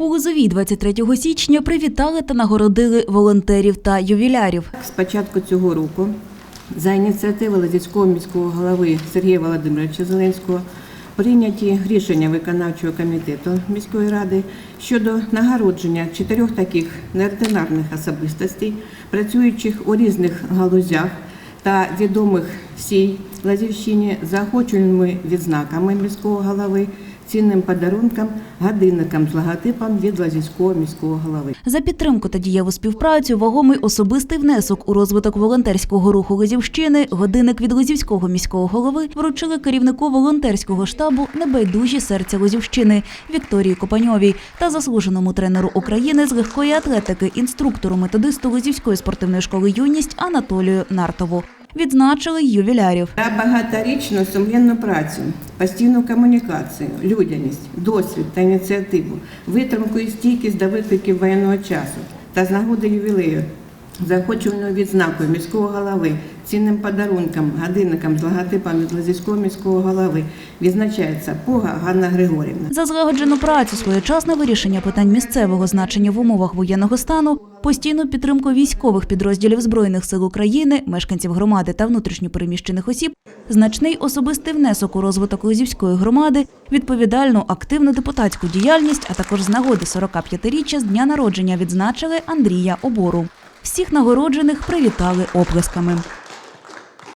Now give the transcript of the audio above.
У Лозовій 23 січня привітали та нагородили волонтерів та ювілярів. З початку цього року за ініціативи Лазівського міського голови Сергія Володимировича Зеленського прийняті рішення виконавчого комітету міської ради щодо нагородження чотирьох таких неординарних особистостей, працюючих у різних галузях та відомих всій Лазівщині заохочувальними відзнаками міського голови, цінним подарунком, годинником з логотипом від Лазівського міського голови. За підтримку та дієву співпрацю вагомий особистий внесок у розвиток волонтерського руху Лозівщини, годинник від Лозівського міського голови вручили керівнику волонтерського штабу небайдужі серця Лозівщини Вікторії Копаньовій та заслуженому тренеру України з легкої атлетики, інструктору методисту Лозівської спортивної школи юність Анатолію Нартову. Відзначили ювілярів. Багаторічну сумлінну працю, постійну комунікацію, людяність, досвід та ініціативу, витримку і стійкість до викликів воєнного часу та з нагоди ювілею, заохочувальною відзнакою міського голови, цінним подарунком, годинником з логотипом Лазівського міського голови відзначається Пога Ганна Григорівна. За злагоджену працю, своєчасне вирішення питань місцевого значення в умовах воєнного стану, постійну підтримку військових підрозділів збройних сил України, мешканців громади та внутрішньопереміщених осіб, значний особистий внесок у розвиток Лозівської громади, відповідальну активну депутатську діяльність, а також з нагоди 45-річчя з дня народження відзначили Андрія Обору. Всіх нагороджених привітали оплесками.